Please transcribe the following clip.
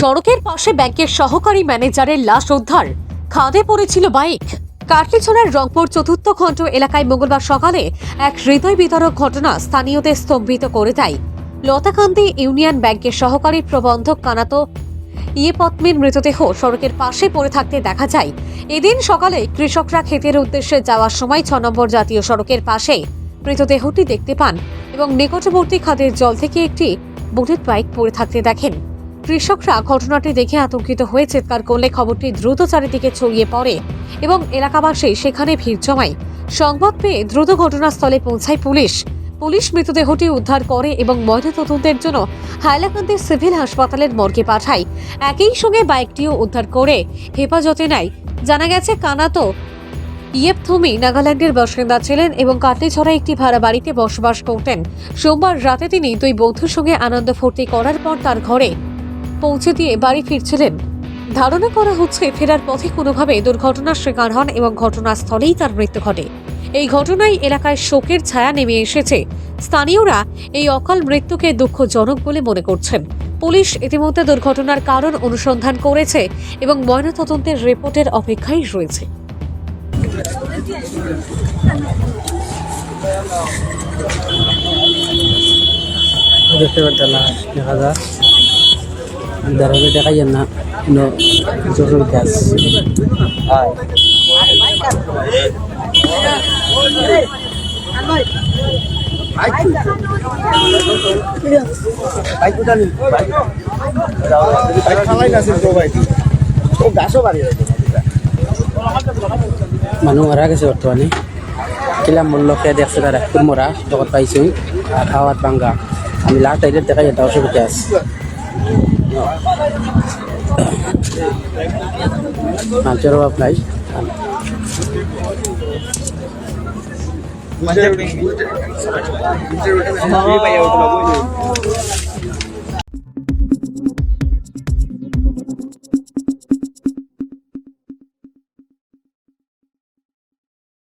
সড়কের পাশে ব্যাংকের সহকারী ম্যানেজারের লাশ উদ্ধার। খাদে পড়েছিল বাইক। কাটলিছড়ার রংপুর চতুর্থ খণ্ড এলাকায় মঙ্গলবার সকালে এক হৃদয় বিতরক ঘটনা স্থানীয়দের স্তম্ভিত করে দেয়। লতাকান্দি ইউনিয়ন ব্যাংকের সহকারী প্রবন্ধক কানাতো ইয়ে পত্মের মৃতদেহ সড়কের পাশে পড়ে থাকতে দেখা যায়। এদিন সকালে কৃষকরা ক্ষেতের উদ্দেশ্যে যাওয়ার সময় ছ নম্বর জাতীয় সড়কের পাশে মৃতদেহটি দেখতে পান এবং নিকটবর্তী খাদের জল থেকে একটি বুলেট বাইক পড়ে থাকতে দেখেন। কৃষকরা ঘটনাটি দেখে আতঙ্কিত হয়ে চিৎকার করলে খবরটি দ্রুত চারিদিকে ছড়িয়ে পড়ে এবং এলাকাবাসী সেখানে ভিড় জমায়। সংবাদ পেয়ে দ্রুত ঘটনাস্থলে পৌঁছায় পুলিশ। পুলিশ মৃতদেহটি উদ্ধার করে এবং ময়নাতদন্তের জন্য হাইলাকান্দি সিভিল হাসপাতালের মর্গে পাঠায়। একই সঙ্গে বাইকটিও উদ্ধার করে হেফাজতে নেয়। জানা গেছে, কানাতো ইয়েপথমি নাগাল্যান্ডের বাসিন্দা ছিলেন এবং কাটলিছড়া একটি ভাড়া বাড়িতে বসবাস করতেন। সোমবার রাতে তিনি দুই বন্ধুর সঙ্গে আনন্দ ফুর্তি করার পর তার ঘরে পৌঁছে দিয়ে বাড়ি ফিরছিলেন। ধারণা করা হচ্ছে ফেরার পথে কোনোভাবে দুর্ঘটনার শিকার হন এবং ঘটনাস্থলেই তার মৃত্যু ঘটে। এই ঘটনায় এলাকায় শোকের ছায়া নেমে এসেছে। স্থানীয়রা এই অকাল মৃত্যুকে দুঃখজনক বলে মনে করছেন। পুলিশ ইতিমধ্যে দুর্ঘটনার কারণ অনুসন্ধান করেছে এবং ময়নাতদন্তের রিপোর্টের অপেক্ষায় রয়েছে। দেখতে দাঁড়াবে দেখা যায় না। কিন্তু জরুরি কাজ। মানুহ মৰা গেছে বৰ্তমানে। কিলা মূল্য খেয়ে দেখছে তারা একটু মরা জগৎ পাইছো আর খাওয়াত আমি লাস্ট আইলে দেখা যেতে অসুবিধা আছে। মানুষের অভাব নাই Mas